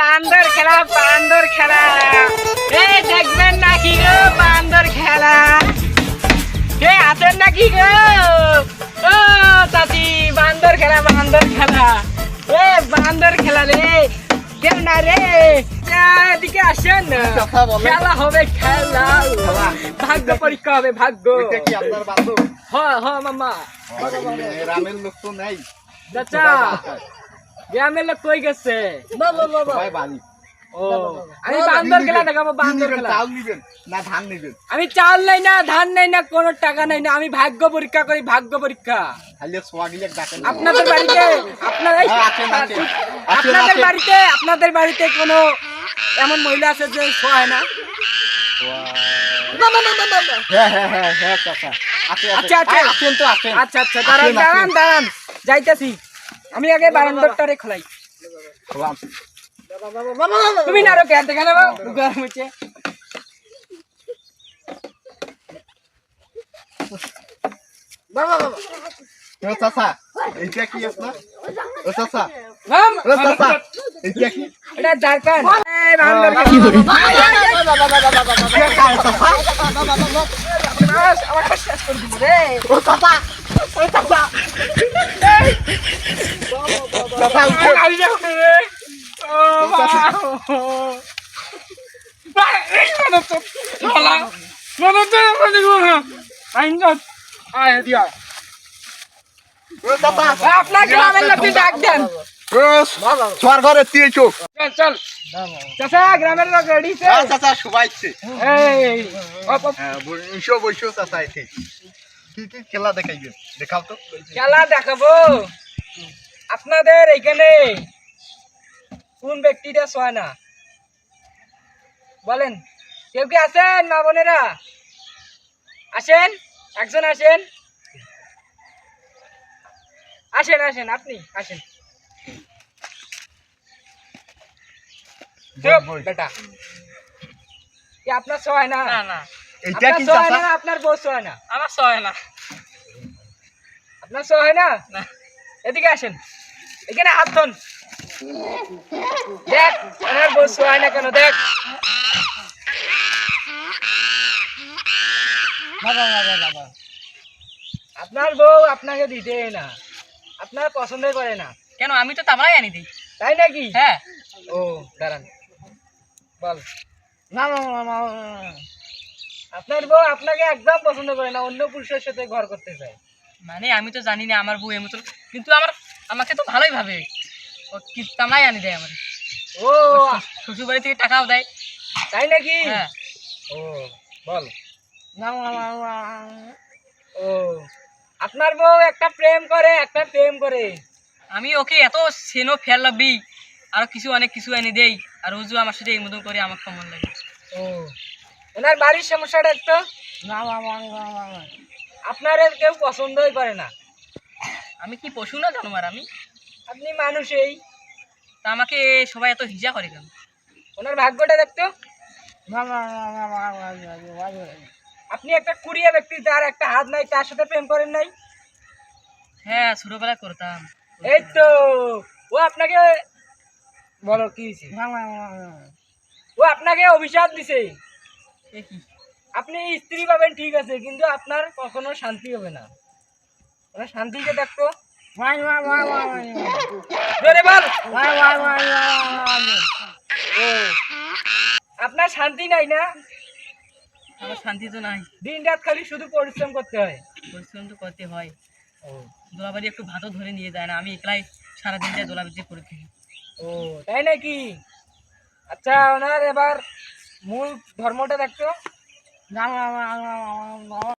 বান্দর খেলা বান্দর খেলা। এই দেখবেন নাকি গো বান্দর খেলা। কে আছেন নাকি গো? ও চাচি বান্দর খেলা বান্দর খেলা। এ বান্দর খেলা রে কেউ না রে। এদিকে আসেন। খেলা হবে খেলা। ভাগ্য পরীক্ষা হবে ভাগ্য। ওইটা কি আপনার বান্ধব? হ হ মামা। গ্রামের লোক তো নেই। চাচা। গ্রামের লোক কই গেছে? সবাই বাড়ি ও আমি বান্দর খেলা দেখাবো বান্দর খেলা। চাল নিবেন না ধান নিবেন আমি চাল নেই না ধান নেই না কোনো টাকা নেই না আমি ভাগ্য পরীক্ষা করি ভাগ্য পরীক্ষা। আপনাদের বাড়িতে আপনার এই- হ্যাঁ। আছেন, আপনাদের বাড়িতে আপনাদের বাড়িতে কোনো এমন মহিলা আছে যে সহায় না? হ্যাঁ হ্যাঁ আচ্ছা, আচ্ছা। আছেন তো আছেন। আচ্ছা আচ্ছা দাঁড়ান দাঁড়ান। দাঁড়ান। যাইতেছি। আমি আগে বারান্দারটারে খোলাই। খোলাম। তুমি না রোকে আর দেখে নেব গরম হচ্ছে ও চাচা এইটা কি আপনার? ও চাচা। মাম, ও চাচা এইটা কি? এটা ঝাড়খণ্ড এই বান্দর কি হলো? আমার শেষ করে দিব রে ও চাচা ও চাচা চাচা উঠে আমি যাব রে। ও বাবা বা এই। চাচা আপনার গ্রামের লোক রেডি চাচা শুভাইছে হ্যাঁ বইসো বইসো চাচা এসে কি কি খেলা দেখাইবেন দেখাও তো খেলা দেখাবো আপনাদের এখানে কোন ব্যক্তিটা শোয় না? বলেন কেউ কি আছেন মা বোনেরা? আসেন একজন আসেন। আসেন আসেন আপনি আসেন। বেটা। আপনার সহায় না? না এইটা আপনার কি সহায় চাচা? না আপনার বউ সহায় না? আমার সয় না। আপনার সহায় না। এদিকে আসেন। এখানে হাত ধন। দেখ ওনার বউ সহায় না কেন দেখ। আপনার বউ আপনাকে দিতে না। আপনার পছন্দ করে না। কেন? আমি তো তামাই আনি দিই। তাই নাকি? হ্যাঁ। ও দাঁড়ান। বল। না আপনার বউ আপনাকে একদম পছন্দ করে না অন্য পুরুষের সাথে ঘর করতে চায়। মানে আমি তো জানি না আমার বউ এমন কিন্তু আমার আমাকে তো ভালোই ভাবে। ও কি তামলাই আনি দেয় আমার। ও শ্বশুর বাড়ি থেকে টাকাও দেয়। তাই নাকি? হ্যাঁ। ও বল। ও আপনার বউ একটা প্রেম করে একটা প্রেম করে। আমি ওকে এত সেনো ফেল লাগবি আরও কিছু অনেক কিছু এনে দেই আর ওজু আমার সাথে এই মতন করে আমার কেমন লাগে ও ওনার বাড়ির সমস্যাটা একটু? আপনার এর কেউ পছন্দই করে না। আমি কি পশু না জানোয়ার আমি আপনি মানুষ এই তা আমাকে সবাই এত হিজা করে কেন ওনার ভাগ্যটা দেখতো আপনি একটা কুড়িয়া ব্যক্তি যার একটা হাত নাই তার সাথে প্রেম করেন নাই হ্যাঁ ছোটবেলায় করতাম এই তো ও আপনাকে বলো কি হয়েছে? ও আপনাকে অভিশাপ দিছে আপনি স্ত্রী পাবেন ঠিক আছে কিন্তু আপনার কখনো শান্তি হবে না ওনার শান্তিকে দেখতো জোরে ও। আপনার শান্তি নাই না? আমার শান্তি তো নাই। দিন রাত খালি শুধু পরিশ্রম করতে হয়। পরিশ্রম তো করতে হয়। ও। দোলাবাড়ি একটু ভাতও ধরে নিয়ে যায় না। আমি একলাই সারাদিন যাই দোলাবাড়িতে করে থাকি। ও তাই নাকি? আচ্ছা ওনার এবার মূল ধর্মটা দেখতো